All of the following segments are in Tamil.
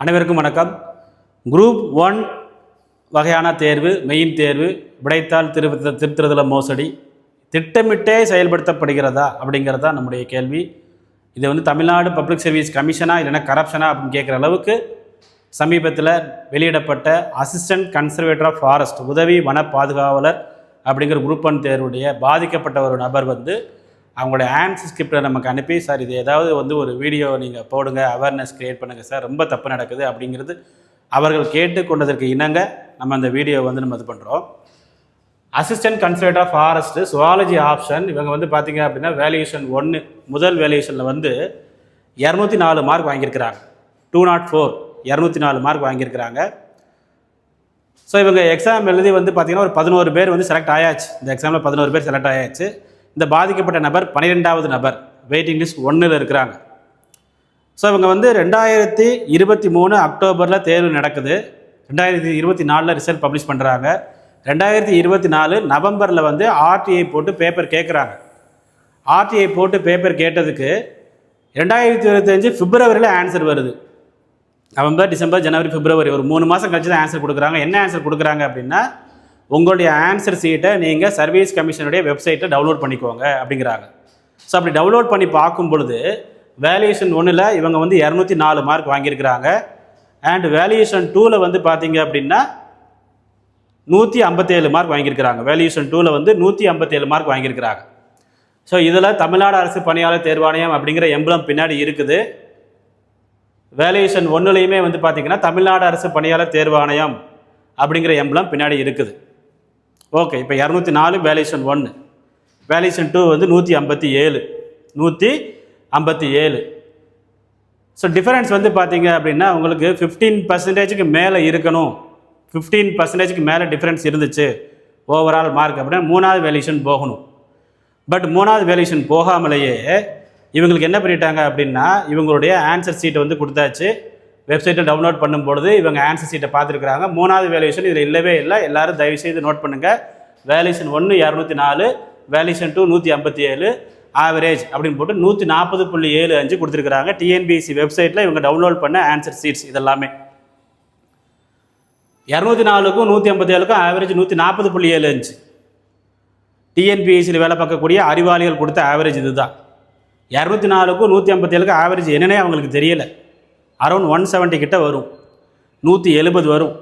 அனைவருக்கும் வணக்கம். குரூப் ஒன் வகையான தேர்வு மெயின் தேர்வு விடைத்தாள் திருத்த திருத்துறதுல மோசடி. திட்டமிட்டே செயல்படுத்தப்படுகிறதா அப்படிங்கிறது தான் நம்முடைய கேள்வி. இது வந்து தமிழ்நாடு பப்ளிக் சர்வீஸ் கமிஷனா இல்லைன்னா கரப்ஷனா அப்படின்னு கேட்குற அளவுக்கு சமீபத்தில் வெளியிடப்பட்ட அசிஸ்டன்ட் கன்சர்வேட்டர் ஆஃப் ஃபாரஸ்ட் உதவி வன பாதுகாவலர் அப்படிங்கிற குரூப் ஒன் தேர்வுடைய பாதிக்கப்பட்ட ஒரு நபர் வந்து அவங்களோட ஆன்சர் ஸ்கிரிப்டை நமக்கு அனுப்பி சார் இது ஏதாவது வந்து ஒரு வீடியோ நீங்கள் போடுங்க அவேர்னஸ் க்ரியேட் பண்ணுங்கள் சார் ரொம்ப தப்பு நடக்குது அப்படிங்கிறது அவர்கள் கேட்டுக்கொண்டதற்கு இணங்க நம்ம அந்த வீடியோ வந்து நம்ம இது பண்ணுறோம் assistant conservator of forest zoology option இவங்க வந்து பார்த்தீங்க அப்படின்னா வேல்யூஷன் ஒன்று முதல் வேல்யூஷனில் வந்து இரநூத்தி நாலு மார்க் வாங்கியிருக்கிறாங்க. டூ நாட் ஃபோர் இரநூத்தி நாலு மார்க் வாங்கியிருக்கிறாங்க. ஸோ இவங்க எக்ஸாம் எழுதி வந்து பார்த்தீங்கன்னா ஒரு பதினோரு பேர் வந்து செலக்ட் ஆயாச்சு. இந்த எக்ஸாமில் பதினோரு பேர் செலக்ட் ஆயாச்சு. இந்த பாதிக்கப்பட்ட நபர் பன்னிரெண்டாவது நபர். வெயிட்டிங் லிஸ்ட் ஒன்றில் இருக்கிறாங்க. ஸோ இவங்க வந்து ரெண்டாயிரத்தி இருபத்தி மூணு அக்டோபரில் தேர்வு நடக்குது. ரெண்டாயிரத்தி இருபத்தி நாலில் ரிசல்ட் பப்ளிஷ் பண்ணுறாங்க ரெண்டாயிரத்தி இருபத்தி நாலு நவம்பரில் வந்து ஆர்டிஐ போட்டு பேப்பர் கேட்குறாங்க ஆர்டிஐ போட்டு பேப்பர் கேட்டதுக்கு ரெண்டாயிரத்தி இருபத்தஞ்சு பிப்ரவரியில் ஆன்சர் வருது. நவம்பர் டிசம்பர் ஜனவரி பிப்ரவரி ஒரு மூணு மாதம் கழிச்சு தான் ஆன்சர் கொடுக்குறாங்க. என்ன ஆன்சர் கொடுக்குறாங்க அப்படின்னா உங்களுடைய ஆன்சர் சீட்டை நீங்கள் சர்வீஸ் கமிஷனுடைய வெப்சைட்டை டவுன்லோட் பண்ணிக்கோங்க அப்படிங்கிறாங்க. ஸோ அப்படி டவுன்லோட் பண்ணி பார்க்கும் பொழுது வேல்யூஷன் ஒன்றில் இவங்க வந்து இரநூத்தி நாலு மார்க் வாங்கியிருக்கிறாங்க. அண்ட் வேல்யூஷன் டூவில் வந்து பார்த்தீங்க அப்படின்னா நூற்றி ஐம்பத்தேழு மார்க் வாங்கியிருக்கிறாங்க. வேல்யூஷன் டூவில் வந்து நூற்றி ஐம்பத்தேழு மார்க் வாங்கியிருக்கிறாங்க. ஸோ இதில் தமிழ்நாடு அரசு பணியாளர் தேர்வாணையம் அப்படிங்கிற எம்பளம் பின்னாடி இருக்குது. வேல்யூஷன் ஒன்றுலையுமே வந்து பார்த்தீங்கன்னா தமிழ்நாடு அரசு பணியாளர் தேர்வாணையம் அப்படிங்கிற எம்பளம் பின்னாடி இருக்குது. ஓகே இப்போ இரநூத்தி நாலு வேல்யூஷன் ஒன்று வேல்யூஷன் டூ வந்து நூற்றி ஐம்பத்தி ஏழு நூற்றி ஐம்பத்தி ஏழு ஸோ டிஃபரன்ஸ் வந்து பார்த்தீங்க அப்படின்னா உங்களுக்கு ஃபிஃப்டீன் பர்சன்டேஜுக்கு மேலே இருக்கணும். ஃபிஃப்டீன் பர்சன்டேஜுக்கு மேலே டிஃப்ரென்ஸ் இருந்துச்சு. ஓவரால் மார்க் அப்படின்னா மூணாவது வேல்யூஷன் போகணும். பட் மூணாவது வேல்யூஷன் போகாமலேயே இவங்களுக்கு என்ன பண்ணிட்டாங்க அப்படின்னா இவங்களுடைய ஆன்சர் சீட்டை வந்து கொடுத்தாச்சு. வெப்சைட்டில் டவுன்லோட் பண்ணும்பொழுது இவங்க ஆன்சர் சீட்டை பார்த்துருக்குறாங்க. மூணாவது வேல்யூஷன் இதில் இல்லவே இல்லை. எல்லாரும் தயவு செய்து நோட் பண்ணுங்கள் வேல்யூஷன் ஒன்று இரநூத்தி நாலு வேல்யூஷன் டூ நூற்றி ஐம்பத்தி ஏழு ஆவரேஜ் அப்படின்னு போட்டு நூற்றி நாற்பது புள்ளி ஏழு அஞ்சு கொடுத்துருக்குறாங்க. டிஎன்பிஎஸ்சி வெப்சைட்டில் இவங்க டவுன்லோட் பண்ண ஆன்சர் சீட்ஸ் இதெல்லாமே. இரநூத்தி நாலுக்கும் நூற்றி ஐம்பத்தி ஏழுக்கும் ஆவரேஜ் நூற்றி நாற்பது புள்ளி ஏழு அஞ்சு. டிஎன்பிஎஸ்சியில் வேலை பார்க்கக்கூடிய அறிவாளிகள் கொடுத்த ஆவரேஜ் இதுதான். இரநூத்தி நாலுக்கும் நூற்றி ஐம்பத்தி ஏழுக்கும் ஆவரேஜ் என்னன்னே அவங்களுக்கு தெரியலை. அரௌண்ட் ஒன் செவன்ட்டி கிட்ட வரும். நூற்றி எழுபது வரும்.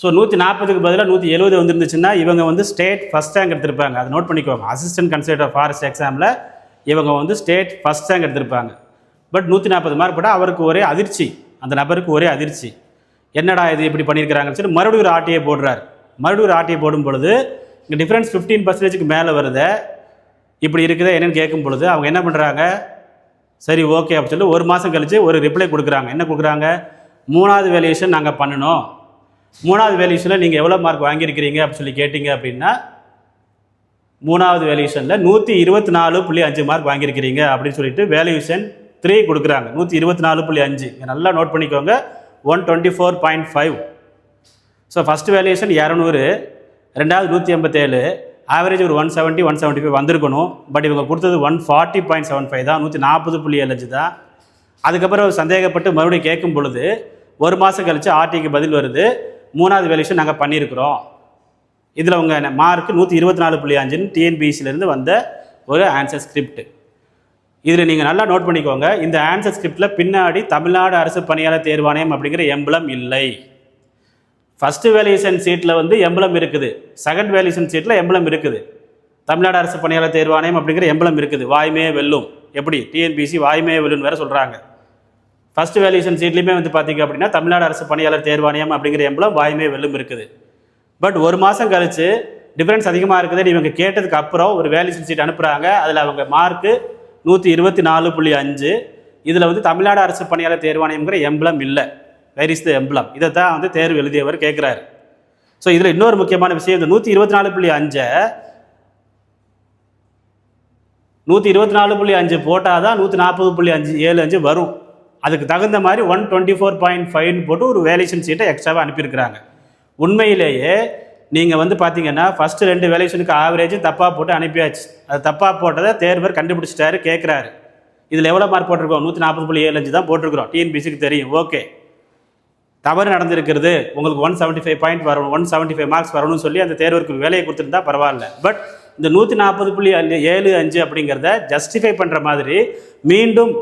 ஸோ நூற்றி நாற்பதுக்கு பதிலாக நூற்றி எழுபது வந்துருந்துச்சுன்னா இவங்க வந்து ஸ்டேட் ஃபஸ்ட் ரேங்க் எடுத்திருப்பாங்க. அதை நோட் பண்ணிக்கோங்க. அசிஸ்டன்ட் கன்சிடர் ஃபாரஸ்ட் எக்ஸாமில் இவங்க வந்து ஸ்டேட் ஃபஸ்ட் ரேங்க் எடுத்திருப்பாங்க. பட் நூற்றி நாற்பது மார்க் போட்டால் அவருக்கு ஒரே அதிர்ச்சி. அந்த நபருக்கு ஒரே அதிர்ச்சி. என்னடா இது இப்படி பண்ணியிருக்கிறாங்கன்னு சொல்லி மறுபடியும் ஒரு ஆர்டிஐ போடுறாரு. மறுபடியும் ஒரு ஆர்டிஐ போடும் பொழுது இங்கே டிஃப்ரென்ஸ் ஃபிஃப்டீன் பர்சன்டேஜுக்கு மேலே வருது. இப்படி இருக்குதா என்னென்னு கேட்கும் பொழுது அவங்க என்ன பண்ணுறாங்க சரி ஓகே அப்படின்னு சொல்லி ஒரு மாதம் கழித்து ஒரு ரிப்ளை கொடுக்குறாங்க. என்ன கொடுக்குறாங்க? மூணாவது வேல்யூஷன் நாங்கள் பண்ணணும் மூணாவது வேல்யூஷனில் நீங்கள் எவ்வளோ மார்க் வாங்கியிருக்கிறீங்க அப்படின்னு சொல்லி கேட்டிங்க அப்படின்னா மூணாவது வேல்யூஷனில் நூற்றி இருபத்தி நாலு புள்ளி அஞ்சு மார்க் வாங்கியிருக்கிறீங்க அப்படின்னு சொல்லிட்டு வேல்யூஷன் த்ரீ கொடுக்குறாங்க. நூற்றி இருபத்தி நாலு புள்ளி அஞ்சு. நல்லா நோட் பண்ணிக்கோங்க. One twenty four point five so first valuation இரநூறு ரெண்டாவது நூற்றி எண்பத்தேழு ஆவரேஜ் ஒரு one seventy one seventy five வந்திருக்கணும். பட் இவங்க கொடுத்தது one forty point seven five தான். நூற்றி நாற்பது புள்ளி ஏழு அஞ்சு தான் அதுக்கப்புறம் சந்தேகப்பட்டு மறுபடியும் கேட்கும் பொழுது ஒரு மாதம் கழித்து ஆர்டிக்கு பதில் வருது. மூணாவது வேல்யூஷன் நாங்கள் பண்ணியிருக்கிறோம் இதில் உங்கள் மார்க் நூற்றி இருபத்தி நாலு புள்ளி அஞ்சுன்னு டிஎன்பிசிலேருந்து வந்த ஒரு ஆன்சர் ஸ்கிரிப்ட் இதில் நீங்கள் நல்லா நோட் பண்ணிக்கோங்க. இந்த ஆன்சர் ஸ்கிரிப்டில் பின்னாடி தமிழ்நாடு அரசு பணியாளர் தேர்வாணையம் அப்படிங்கிற எம்பளம் இல்லை. ஃபஸ்ட்டு வேல்யூஷன் சீட்டில் வந்து எம்பளம் இருக்குது. செகண்ட் வேல்யூஷன் சீட்டில் எம்பளம் இருக்குது. தமிழ்நாடு அரசு பணியாளர் தேர்வாணையம் அப்படிங்கிற எம்பளம் இருக்குது. வாய்மையே வெல்லும். எப்படி? டிஎன்பிசி வாய்மையே வெல்லும்னு வேறு சொல்கிறாங்க ஃபர்ஸ்ட் வேல்யூஷன் சீட்லேயுமே வந்து பார்த்தீங்க அப்படின்னா தமிழ்நாடு அரசு பணியாளர் தேர்வாணையம் அப்படிங்கிற எம்பளம் வாய்மையே வெல்லும் இருக்குது. பட் ஒரு மாதம் கழித்து டிஃப்ரென்ஸ் அதிகமாக இருக்குதுன்னு இவங்க கேட்டதுக்கு அப்புறம் ஒரு வேல்யூஷன் சீட் அனுப்புகிறாங்க அதில் அவங்க மார்க்கு நூற்றி இருபத்தி நாலு புள்ளி அஞ்சு. இதில் வந்து தமிழ்நாடு அரசு பணியாளர் தேர்வாணையம்ங்கிற எம்பளம் இல்லை. வேர் இஸ் த எம்பளம் இதை தான் வந்து தேர்வு எழுதியவர் கேட்குறாரு. ஸோ இதில் இன்னொரு முக்கியமான விஷயம் இந்த நூற்றி இருபத்தி நாலு புள்ளி அஞ்சை நூற்றி இருபத்தி நாலு புள்ளி அஞ்சு போட்டால் தான் நூற்றி நாற்பது புள்ளி அஞ்சு ஏழு அஞ்சு வரும். அதுக்கு தகுந்த மாதிரி ஒன் டுவெண்ட்டி ஃபோர் பாயிண்ட் ஃபைவ்னு போட்டு ஒரு வேலேஷன் சீட்டை எக்ஸ்ட்ராவாக அனுப்பியிருக்கிறாங்க. உண்மையிலேயே நீங்கள் வந்து பார்த்தீங்கன்னா ஃபஸ்ட்டு ரெண்டு வேலேஷனுக்கு ஆவரேஜ் தப்பாக போட்டு அனுப்பியாச்சு. அது தப்பாக போட்டதை தேர்வர் கண்டுபிடிச்சிட்டாரு கேட்குறாரு. இதில் எவ்வளோ மார்க் போட்டிருக்கோம்? நூற்றி நாற்பது புள்ளி ஏழு அஞ்சு தான் போட்டிருக்கிறோம். டிஎன்பிசிக்கு தெரியும். ஓகே தவறு நடந்திருக்கிறது. உங்களுக்கு ஒன் செவன்ட்டி ஃபைவ் பாயிண்ட் வரணும் ஒன் செவன்ட்டி ஃபைவ் மார்க்ஸ் வரணும்னு சொல்லி அந்த தேர்வருக்கு வேலையை கொடுத்துருந்தா பரவாயில்ல. பட் இந்த நூற்றி நாற்பது புள்ளி அஞ்சு- ஏழு அஞ்சு அப்படிங்கிறத ஜஸ்டிஃபை பண்ணுற மாதிரி மீண்டும்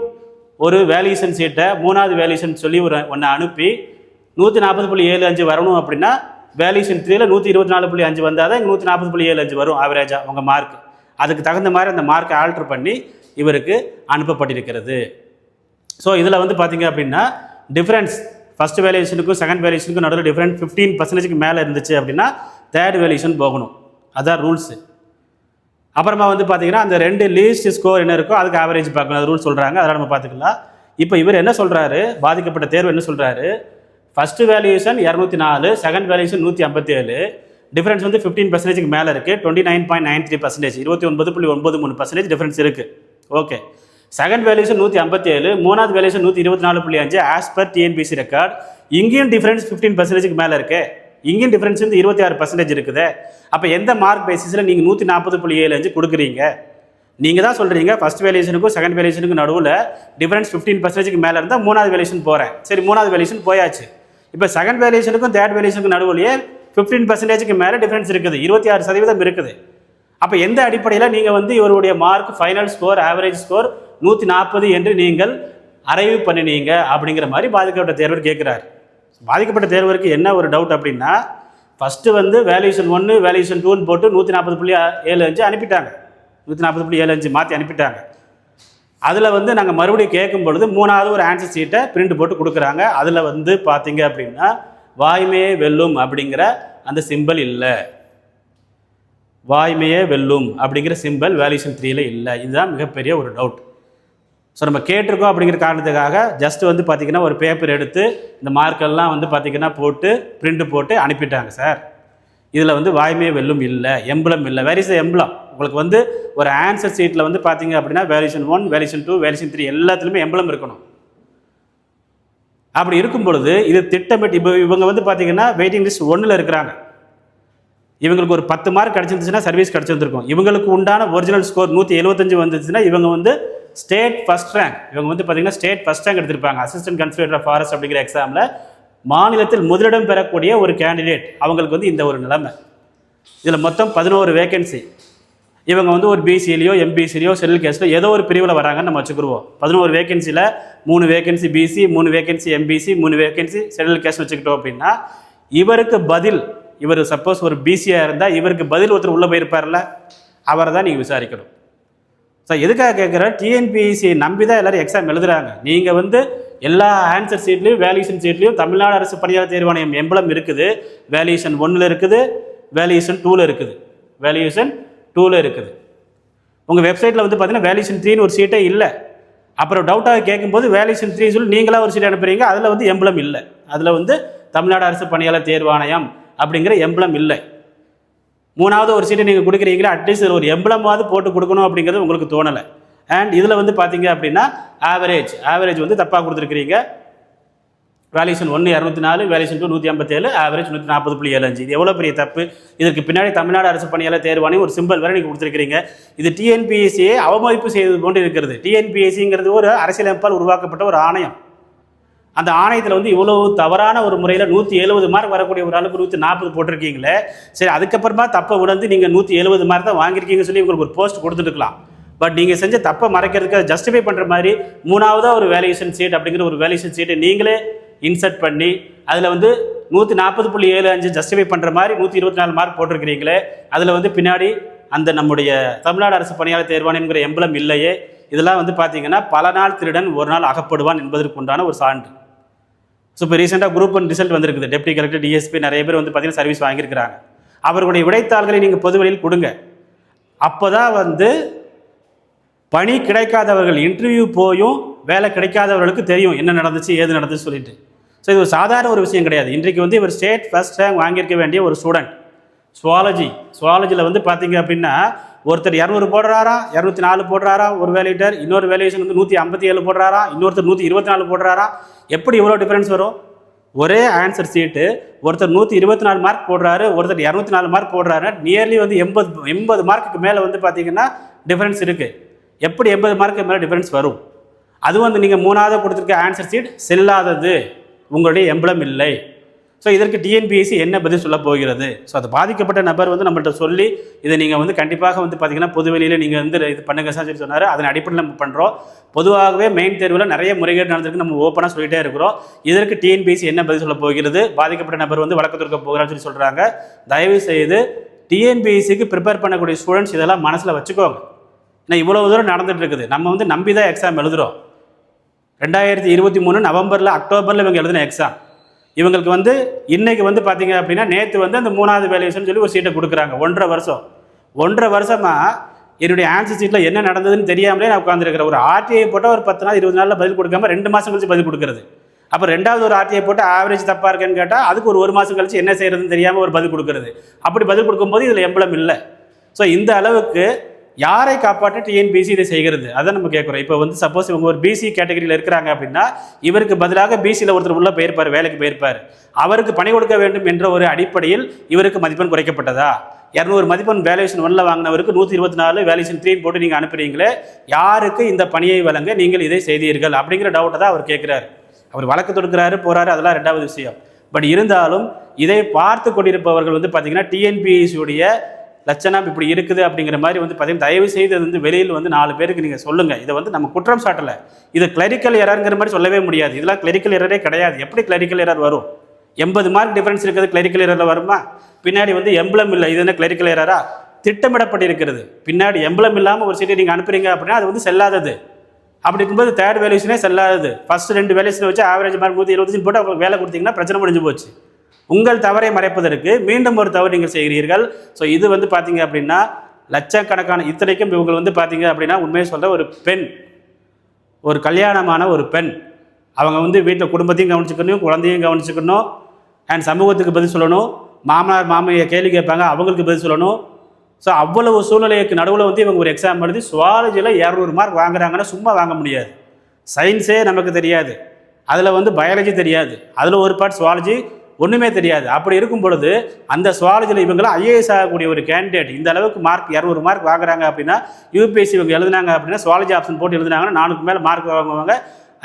ஒரு வேல்யூஷன் சீட்டை மூணாவது வேல்யூஷன் சொல்லி ஒரு ஒன்று அனுப்பி நூற்றி நாற்பது புள்ளி ஏழு அஞ்சு வரணும் அப்படின்னா வேல்யூஷன் த்ரீல நூற்றி இருபத்தி நாலு புள்ளி அஞ்சு வந்தால் தான் நூற்றி நாற்பது புள்ளி ஏழு அஞ்சு வரும் ஆவரேஜாக உங்கள் மார்க் அதுக்கு தகுந்த மாதிரி அந்த மார்க்கை ஆல்ட்ரு பண்ணி இவருக்கு அனுப்பப்பட்டிருக்கிறது. ஸோ இதில் வந்து பார்த்தீங்க அப்படின்னா டிஃப்ரென்ஸ் ஃபஸ்ட் வேல்யூஷனுக்கும் செகண்ட் வேல்யூஷனுக்கும் நடுவில் டிஃப்ரெண்ட் ஃபிஃப்டீன் பர்சன்டேஜ்க்கு மேலே இருந்துச்சு அப்படின்னா தேர்ட் வேல்யூஷன் போகணும். அதான் ரூல்ஸு அப்புறமா வந்து பார்த்தீங்கன்னா அந்த ரெண்டு லீஸ்ட் ஸ்கோர் என்ன இருக்கோ அதுக்கு ஆவரேஜ் பார்க்கணும். அது ரூல் சொல்கிறாங்க அதெல்லாம் நம்ம பார்த்துக்கலாம். இப்போ இவர் என்ன சொல்கிறாரு பாதிக்கப்பட்ட தேர்வு என்ன சொல்கிறாரு ஃபஸ்ட்டு வேல்யூஷன் இரநூத்தி நாலு செகண்ட் வேல்யூஷன் நூற்றி ஐம்பத்தி ஏழு டிஃப்ரென்ஸ் வந்து ஃபிஃப்டீன் பர்சன்டேஜ்க்கு மேலே இருக்குது twenty nine point nine three percentage இருபத்தி ஒன்பது புள்ளி ஒன்பது மூணு பர்சன்டேஜ் டிஃப்ரென்ஸ் இருக்குது ஓகே செகண்ட் வேல்யூஷன் நூற்றி ஐம்பத்தி ஏழு. மூணாவது வேல்யூஷன் நூற்றி இருபத்தி நாலு புள்ளி அஞ்சு. ஆஸ் பர் டிஎன்பிசி ரெக்கார்ட் இங்கேயும் டிஃப்ரென்ஸ் ஃபிஃப்டீன் பர்சன்டேஜ்க்கு மேலே இருக்கு. இங்கேயும் டிஃப்ரென்ஸ் வந்து இருபத்தி ஆறு பர்சன்டேஜ் இருக்குது. அப்போ எந்த மார்க் பேசிஸில் நீங்கள் நூற்றி நாற்பது புள்ளி ஏழு அஞ்சு கொடுக்குறீங்க? நீங்கள் தான் சொல்கிறீங்க ஃபஸ்ட் வேல்யூஷனுக்கும் செகண்ட் வேல்யூஷனுக்கும் நடுவில் டிஃப்ரென்ஸ் ஃபிஃப்டீன் பர்சன்டேஜ்க்கு மேலே இருந்தால் மூணாவது வேல்யூஷன் போகிறேன் சரி மூணாவது வேல்யூஷன் போயாச்சு. இப்போ செகண்ட் வேல்யூஷனுக்கும் தேர்ட் வேல்யூஷனுக்கும் நடுவுலையே ஃபிஃப்டீன் பர்சன்டேஜ்க்கு மேலே டிஃப்ரென்ஸ் இருக்குது. இருபத்தி ஆறு சதவீதம் இருக்குது. அப்போ எந்த அடிப்படையில் நீங்கள் வந்து இவருடைய mark final score average score நூற்றி நாற்பது என்று நீங்கள் அரைவு பண்ணினீங்க அப்படிங்கிற மாதிரி பாதிக்கப்பட்ட தேர்வர் கேட்குறாரு பாதிக்கப்பட்ட தேர்வருக்கு என்ன ஒரு டவுட் அப்படின்னா ஃபஸ்ட்டு வந்து வேல்யூஷன் ஒன்று வேல்யூஷன் டூன்னு போட்டு நூற்றி நாற்பது புள்ளி ஏழு அஞ்சு அனுப்பிட்டாங்க. நூற்றி நாற்பது புள்ளி ஏழு அஞ்சு மாற்றி அனுப்பிட்டாங்க. அதில் வந்து நாங்கள் மறுபடியும் கேட்கும் பொழுது மூணாவது ஒரு ஆன்சர் சீட்டை பிரிண்ட் போட்டு கொடுக்குறாங்க. அதில் வந்து பார்த்தீங்க அப்படின்னா வாய்மையே வெல்லும் அப்படிங்கிற அந்த சிம்பல் இல்லை. வாய்மையே வெல்லும் அப்படிங்கிற சிம்பல் வேல்யூஷன் த்ரீயில் இல்லை. இதுதான் மிகப்பெரிய ஒரு டவுட் ஸோ நம்ம கேட்டிருக்கோம் அப்படிங்கிற காரணத்துக்காக ஜஸ்ட் வந்து பார்த்திங்கன்னா ஒரு பேப்பர் எடுத்து இந்த மார்க்கெல்லாம் வந்து பார்த்திங்கன்னா போட்டு பிரிண்ட் போட்டு அனுப்பிட்டாங்க சார் இதில் வந்து வாய்மையே வெல்லும் இல்லை எம்பளம் இல்லை. வேர் இஸ் எம்பளம் உங்களுக்கு வந்து ஒரு ஆன்சர் சீட்டில் வந்து பார்த்தீங்க அப்படின்னா valuation one valuation two valuation three எல்லாத்துலேயுமே எம்பளம் இருக்கணும். அப்படி இருக்கும் பொழுது இது திட்டமிட்டு இப்போ இவங்க வந்து பார்த்தீங்கன்னா வெயிட்டிங் லிஸ்ட் ஒன்றில் இருக்கிறாங்க. இவங்களுக்கு ஒரு பத்து மார்க் கிடச்சிருந்துச்சுன்னா சர்வீஸ் கிடச்சிருந்துருக்கும். இவங்களுக்கு உண்டான ஒரிஜினல் ஸ்கோர் நூற்றி எழுபத்தஞ்சு வந்துச்சுன்னா இவங்க வந்து ஸ்டேட் ஃபஸ்ட் ரேங்க். இவங்க வந்து பார்த்தீங்கன்னா ஸ்டேட் ஃபஸ்ட் ரேங்க் எடுத்திருப்பாங்க. அசிஸ்டன்ட் கன்சல்டேட் ஆஃப் ஃபாரஸ்ட் அப்படிங்கிற எக்ஸாமில் மாநிலத்தில் முதலிடம் பெறக்கூடிய ஒரு கேண்டிடேட் அவங்களுக்கு வந்து இந்த ஒரு நிலைமை. இதில் மொத்தம் பதினோரு வேகன்சி இவங்க வந்து ஒரு பிசிலையோ எம்பிசிலையோ செல்ல் கேஸில் ஏதோ ஒரு பிரிவில் வராங்கன்னு நம்ம வச்சுக்கிடுவோம் பதினோரு வேகன்சியில் மூணு வேகன்சி பிசி மூணு வேகன்சி எம்பிசி மூணு வேகன்சி செல்ல் கேஸ் வச்சுக்கிட்டோம் அப்படின்னா இவருக்கு பதில் இவர் சப்போஸ் ஒரு பிசியாக இருந்தால் இவருக்கு பதில் ஒருத்தர் உள்ளே போயிருப்பார்ல அவரை தான் நீங்கள் விசாரிக்கணும். ஸோ எதுக்காக கேட்குறேன்? டிஎன்பிஎஸ்சி நம்பி தான் எல்லோரும் எக்ஸாம் எழுதுகிறாங்க நீங்கள் வந்து எல்லா ஆன்சர் சீட்லேயும் வேல்யூஷன் சீட்லேயும் தமிழ்நாடு அரசு பணியாளர் தேர்வாணையம் எம்பளம் இருக்குது? வேல்யூஷன் ஒன்றில் இருக்குது வேல்யூஷன் டூவில் இருக்குது. வேல்யூஷன் டூவில் இருக்குது. உங்கள் வெப்சைட்டில் வந்து பார்த்தீங்கன்னா வேல்யூஷன் த்ரீன்னு ஒரு சீட்டே இல்லை. அப்புறம் டவுட்டாக கேட்கும்போது வேல்யூஷன் த்ரீ சொல்லி நீங்களாக ஒரு சீட் அனுப்புறீங்க. அதில் வந்து எம்பளம் இல்லை. அதில் வந்து தமிழ்நாடு அரசு பணியாளர் தேர்வாணையம் அப்படிங்கிற எம்பளம் இல்லை. மூணாவது ஒரு சீட்டை நீங்கள் கொடுக்குறீங்களா அட்லீஸ்ட் ஒரு எம்பளமாவது போட்டு கொடுக்கணும் அப்படிங்கிறது உங்களுக்கு தோணலை. அண்ட் இதில் வந்து பார்த்தீங்க அப்படின்னா ஆவரேஜ் ஆவரேஜ் வந்து தப்பாக கொடுத்துருக்கிறீங்க. வேல்யூஷன் ஒன்று இரநூத்தி நாலு வேல்யூஷன் டூ நூற்றி ஐம்பத்தேழு ஆவரேஜ் நூற்றி நாற்பது புள்ளி ஏழு அஞ்சு. இது எவ்வளோ பெரிய தப்பு? இதுக்கு பின்னாடி தமிழ்நாடு அரசு பணியாளர் தேர்வாணையம் ஒரு சிம்பிள் வேறு நீங்கள் கொடுத்துருக்கிறீங்க. இது டிஎன்பிஎஸ்சியை அவமதிப்பு செய்தது போன்று இருக்கிறது. டிஎன்பிஎஸ்சிங்கிறது ஒரு அரசியலமைப்பால் உருவாக்கப்பட்ட ஒரு ஆணையம். அந்த ஆணையத்தில் வந்து இவ்வளவு தவறான ஒரு முறையில் நூற்றி எழுபது மார்க் வரக்கூடிய ஒரு அளவுக்கு நூற்றி நாற்பது போட்டிருக்கீங்களே. சரி அதுக்கப்புறமா தப்பை உணர்ந்து நீங்கள் நூற்றி எழுபது மார்க் தான் வாங்கியிருக்கீங்கன்னு சொல்லி உங்களுக்கு ஒரு போஸ்ட் கொடுத்துருக்கலாம் பட் நீங்கள் செஞ்ச தப்பை மறைக்கிறதுக்கு ஜஸ்டிஃபை பண்ணுற மாதிரி மூணாவதாக ஒரு வேல்யூஷன் சீட் அப்படிங்கிற ஒரு வேல்யூஷன் சீட்டை நீங்களே இன்சர்ட் பண்ணி அதில் வந்து நூற்றி நாற்பது புள்ளி ஏழு அஞ்சு ஜஸ்டிஃபை பண்ணுற மாதிரி நூற்றி இருபத்தி நாலு மார்க் போட்டிருக்கிறீங்களே. அதில் வந்து பின்னாடி அந்த நம்முடைய தமிழ்நாடு அரசு பணியாளர் தேர்வாணையம்ங்கிற எம்பளம் இல்லையே. இதெல்லாம் வந்து பார்த்தீங்கன்னா பல நாள் திருடன் ஒரு நாள் அகப்படுவான் என்பதற்கு உண்டான ஒரு சான்று. ஸோ இப்போ ரீசெண்டாக குரூப் ஒன் ரிசல்ட் வந்திருக்குது. டெப்டி கலெக்டர் டிஎஸ்பி நிறைய பேர் வந்து பார்த்தீங்கன்னா சர்வீஸ் வாங்கியிருக்கிறாங்க. அவர்களுடைய விடைத்தாள்களை நீங்கள் பொது வழியில் கொடுங்க. அப்போ தான் வந்து பணி கிடைக்காதவர்கள் இன்டர்வியூ போயும் வேலை கிடைக்காதவர்களுக்கு தெரியும் என்ன நடந்துச்சு ஏது நடந்துச்சு சொல்லிட்டு. ஸோ இது ஒரு சாதாரண ஒரு விஷயம் கிடையாது. இன்றைக்கு வந்து இவர் ஸ்டேட் ஃபர்ஸ்ட் ரேங்க் வாங்கியிருக்க வேண்டிய ஒரு ஸ்டூடெண்ட் சுவாலஜி சுவாலஜியில் வந்து பார்த்தீங்க அப்படின்னா ஒருத்தர் இரநூறு போடுறாரா? இரநூத்தி நாலு போடுறாரா? ஒரு வேலையிட்டர் இன்னொரு வேலையேஷன் வந்து நூற்றி ஐம்பத்தி ஏழு போடுறாரா? இன்னொருத்தர் நூற்றி இருபத்தி நாலு போடுறாரா? எப்படி இவ்வளோ டிஃப்ரென்ஸ் வரும்? ஒரே ஆன்சர் சீட்டு ஒருத்தர் நூற்றி இருபத்தி நாலு மார்க் போடுறாரு ஒருத்தர் இரநூத்தி நாலு மார்க் போடுறாரு. நியர்லி வந்து எண்பது எண்பது மார்க்குக்கு மேலே வந்து பார்த்தீங்கன்னா டிஃப்ரென்ஸ் இருக்குது எப்படி எண்பது மார்க்கு மேலே டிஃப்ரென்ஸ் வரும்? அதுவும் வந்து நீங்கள் மூணாவது கொடுத்துருக்க ஆன்சர் சீட் செல்லாதது. உங்களுடைய எம்பளம் இல்லை. ஸோ இதற்கு டிஎன்பிஎஸ்சி என்ன பதில் சொல்ல போகிறது? ஸோ அது பாதிக்கப்பட்ட நபர் வந்து நம்மள்கிட்ட சொல்லி இதை நீங்கள் வந்து கண்டிப்பாக வந்து பார்த்தீங்கன்னா பொதுவெளியில் நீங்கள் வந்து இது பண்ணுங்க சார் சொல்லி சொன்னார். அதன் அடிப்படையில் நம்ம பண்ணுறோம் பொதுவாகவே மெயின் தேர்வில் நிறைய முறைகேடு நடந்திருக்கு. நம்ம ஓப்பனாக சொல்லிட்டே இருக்கிறோம். இதற்கு டிஎன்பிஎஸ்சி என்ன பதில் சொல்ல போகிறது? பாதிக்கப்பட்ட நபர் வந்து வழக்கு தொடுக்க போகிறான்னு சொல்லி சொல்கிறாங்க தயவு செய்து டிஎன்பிஎஸ்சிக்கு ப்ரிப்பேர் பண்ணக்கூடிய ஸ்டூடெண்ட்ஸ் இதெல்லாம் மனசில் வச்சுக்கோங்க. ஏன்னா இவ்வளோ தூரம் நடந்துட்டு இருக்குது. நம்ம வந்து நம்பி தான் எக்ஸாம் எழுதுகிறோம் ரெண்டாயிரத்தி இருபத்தி மூணு நவம்பரில் அக்டோபரில் இவங்க எழுதின எக்ஸாம் இவங்களுக்கு வந்து இன்னைக்கு வந்து பார்த்தீங்க அப்படின்னா நேற்று வந்து அந்த மூணாவது வேல்யூஷன் சொல்லி ஒரு சீட்டை கொடுக்குறாங்க. ஒன்றரை வருஷம். ஒன்றரை வருஷமாக என்னுடைய ஆன்சர் சீட்டில் என்ன நடந்ததுன்னு தெரியாமலே நான் உட்காந்துருக்கிறேன் ஒரு ஆர்டிஐ போட்டால் ஒரு பத்து நாள் இருபது நாளில் பதில் கொடுக்காம ரெண்டு மாதம் கழிச்சு பதில் கொடுக்குறது. அப்போ ரெண்டாவது ஒரு ஆர்டிஐ போட்டு ஆவரேஜ் தப்பாக இருக்கேன்னு கேட்டால் அதுக்கு ஒரு ஒரு மாதம் கழிச்சு என்ன செய்யறதுன்னு தெரியாமல் ஒரு பதில் கொடுக்குறது. அப்படி பதில் கொடுக்கும்போது இதில் எம்பளம் இல்லை. ஸோ இந்த அளவுக்கு யாரை காப்பாற்ற டிஎன்பிசி இதை செய்கிறது? அதை நம்ம கேட்குறோம். இப்போ வந்து சப்போஸ் இவங்க ஒரு பிசி கேட்டகரியில் இருக்கிறாங்க அப்படின்னா இவருக்கு பதிலாக பிசியில் ஒருத்தர் உள்ள போயிருப்பார் வேலைக்கு போயிருப்பார். அவருக்கு பணி கொடுக்க வேண்டும் என்ற ஒரு அடிப்படையில் இவருக்கு மதிப்பெண் குறைக்கப்பட்டதா? இரநூறு மதிப்பெண் வேல்யூஷன் ஒன்றில் வாங்கினவருக்கு நூற்றி இருபத்தி நாலு வேல்யூஷன் த்ரீ போட்டு நீங்கள் அனுப்புறீங்களே யாருக்கு இந்த பணியை வழங்க நீங்கள் இதை செய்தீர்கள் அப்படிங்கிற டவுட்டை தான் அவர் கேட்குறாரு. அவர் வழக்கு தொடுக்கிறாரு போகிறாரு அதெல்லாம் ரெண்டாவது விஷயம். பட் இருந்தாலும் இதை பார்த்து கொண்டிருப்பவர்கள் வந்து பார்த்தீங்கன்னா டிஎன்பிஎஸ்சியுடைய லட்சணம் இப்படி இருக்குது அப்படிங்கிற மாதிரி வந்து பார்த்தீங்கன்னா தயவு செய்து வந்து வெளியில் வந்து நாலு பேருக்கு நீங்கள் சொல்லுங்கள் இதை வந்து நம்ம குற்றம் சாட்டலை. இது கிளரிக்கல் எரருங்கிற மாதிரி சொல்லவே முடியாது. இதெல்லாம் கிளரிக்கல் எரரே கிடையாது. எப்படி கிளரிக்கல் எரர் வரும்? எண்பது மார்க் டிஃபரன்ஸ் இருக்கிறது கிளரிக்கல் எரரில் வருமா? பின்னாடி வந்து எம்பளம் இல்லை. இது என்ன கிளரிக்கல் எரரா திட்டமிடப்பட்டிருக்கிறது. பின்னாடி எம்பளம் இல்லாமல் ஒரு சீட்டை நீங்கள் அனுப்புறீங்க அப்படின்னா அது வந்து செல்லாதது. அப்படி இருக்கும்போது தேர்ட் வேல்யூஷனே செல்லாதது. ஃபர்ஸ்ட் ரெண்டு வேல்யூஷனை வச்சு ஆவரேஜ் மார்க் நூற்றி இருபத்தஞ்சு போட்டு அவங்களுக்கு வேலை கொடுத்தீங்கன்னா பிரச்சனை முடிஞ்சு போச்சு. உங்கள் தவறை மறைப்பதற்கு மீண்டும் ஒரு தவறு நீங்கள் செய்கிறீர்கள். ஸோ இது வந்து பார்த்தீங்க அப்படின்னா லட்சக்கணக்கான இத்தனைக்கும் இவங்க வந்து பார்த்தீங்க அப்படின்னா உண்மையை சொல்ல ஒரு பெண். ஒரு கல்யாணமான ஒரு பெண். அவங்க வந்து வீட்டில் குடும்பத்தையும் கவனிச்சுக்கணும் குழந்தையும் கவனிச்சுக்கணும் அண்ட் சமூகத்துக்கு பதில் சொல்லணும். மாமனார் மாமையை கேள்வி கேட்பாங்க அவங்களுக்கு பதில் சொல்லணும். ஸோ அவ்வளவு சூழ்நிலைக்கு நடுவில் வந்து இவங்க ஒரு எக்ஸாம் எழுதி சுவாலஜியில் இரநூறு மார்க் வாங்குறாங்கன்னா சும்மா வாங்க முடியாது. சயின்ஸே நமக்கு தெரியாது. அதில் வந்து பயாலஜி தெரியாது. அதில் ஒரு பார்ட் சுவாலஜி ஒன்றுமே தெரியாது. அப்படி இருக்கும் பொழுது அந்த சுவாலஜியில் இவங்களாம் ஐஏஎஸ் ஆகக்கூடிய ஒரு கேண்டிடேட் இந்த அளவுக்கு மார்க் இரநூறு மார்க் வாங்குறாங்க அப்படின்னா யூபிஎஸ்சி இவங்க எழுதுனாங்க அப்படின்னா சுவாலஜி ஆப்ஷன் போட்டு எழுதுனாங்கன்னா நானுக்கு மேலே மார்க் வாங்குவாங்க.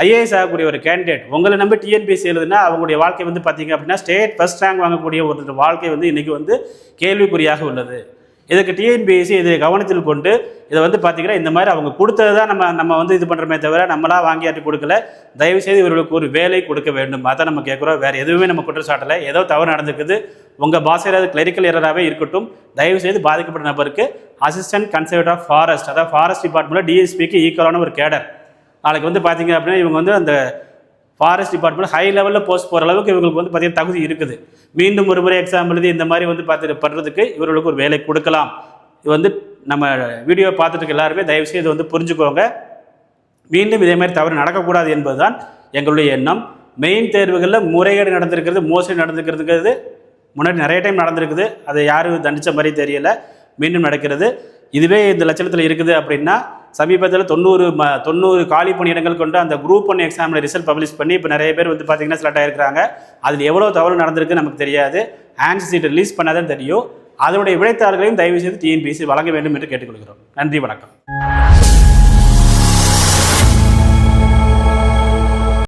ஐஏஎஸ் ஆகக்கூடிய ஒரு கேண்டிடேட் உங்களை நம்பி டிஎன்பிஎஸ்சி எழுதுனா அவங்களுடைய வாழ்க்கை வந்து பார்த்தீங்க அப்படின்னா ஸ்டேட் ஃபர்ஸ்ட் ரேங்க் வாங்கக்கூடிய ஒரு வாழ்க்கை வந்து இன்றைக்கி வந்து கேள்விக்குறியாக உள்ளது. இதுக்கு டிஎன்பிஎஸ்சி இதை கவனத்தில் கொண்டு இதை வந்து பார்த்தீங்கன்னா இந்த மாதிரி அவங்க கொடுத்தது தான் நம்ம நம்ம வந்து இது பண்ணுறோமே தவிர நம்மளா வாங்கியாட்டி கொடுக்கல. தயவுசெய்து இவர்களுக்கு ஒரு வேலை கொடுக்க வேண்டும். அதை நம்ம கேட்குறோம். வேறு எதுவுமே நம்ம குற்றச்சாட்டலை ஏதோ தவறு நடந்துக்குது உங்கள் பாஷையில் அது கிளரிக்கல் எரராகவே இருக்கட்டும். தயவுசெய்து பாதிக்கப்பட்ட நபருக்கு அசிஸ்டன்ட் கன்சர்வேட் ஆஃப் ஃபாரஸ்ட் அதாவது ஃபாரஸ்ட் டிபார்ட்மெண்ட்டில் டிஎஸ்பிக்கு ஈக்குவலான ஒரு கேடர். நாளைக்கு வந்து பார்த்தீங்க அப்படின்னா இவங்க வந்து அந்த ஃபாரஸ்ட் டிபார்ட்மெண்ட் ஹை லெவலில் போஸ்ட் போகிற அளவுக்கு இவங்களுக்கு வந்து பார்த்தீங்கன்னா தகுதி இருக்குது. மீண்டும் ஒரு முறை எக்ஸாம் எழுதி இந்த மாதிரி வந்து பார்த்துட்டு பண்ணுறதுக்கு இவர்களுக்கு ஒரு வேலை கொடுக்கலாம். இது வந்து நம்ம வீடியோ பார்த்துட்டு எல்லாருமே தயவுசெய்து இதை வந்து புரிஞ்சுக்கோங்க. மீண்டும் இதே மாதிரி தவறு நடக்கக்கூடாது என்பதுதான் எங்களுடைய எண்ணம். மெயின் தேர்வுகளில் முறைகேடு நடந்திருக்கிறது மோசடி நடந்திருக்கிறதுங்கிறது முன்னாடி நிறைய டைம் நடந்திருக்குது. அதை யாரும் தண்டித்த மாதிரி தெரியல. மீண்டும் நடக்கிறது. இதுவே இந்த லட்சணத்தில் இருக்குது அப்படின்னா சமீபத்தில் தொண்ணூறு ம தொண்ணூறு காலி பணியிடங்கள் கொண்டு அந்த குரூப் ஒன் எக்ஸாமில் ரிசல்ட் பப்ளிஷ் பண்ணி இப்போ நிறைய பேர் வந்து பார்த்தீங்கன்னா செலக்ட் ஆகிருக்கிறாங்க அதில் எவ்வளோ தவறு நடந்திருக்கு நமக்கு தெரியாது. ஆன்சர் சீட் ரிலீஸ் பண்ணாதான் தெரியும். அதனுடைய விடைத்தாள்களையும் தயவு செய்து டிஎன்பிசி வழங்க வேண்டும் என்று கேட்டுக்கொள்கிறோம். நன்றி வணக்கம்.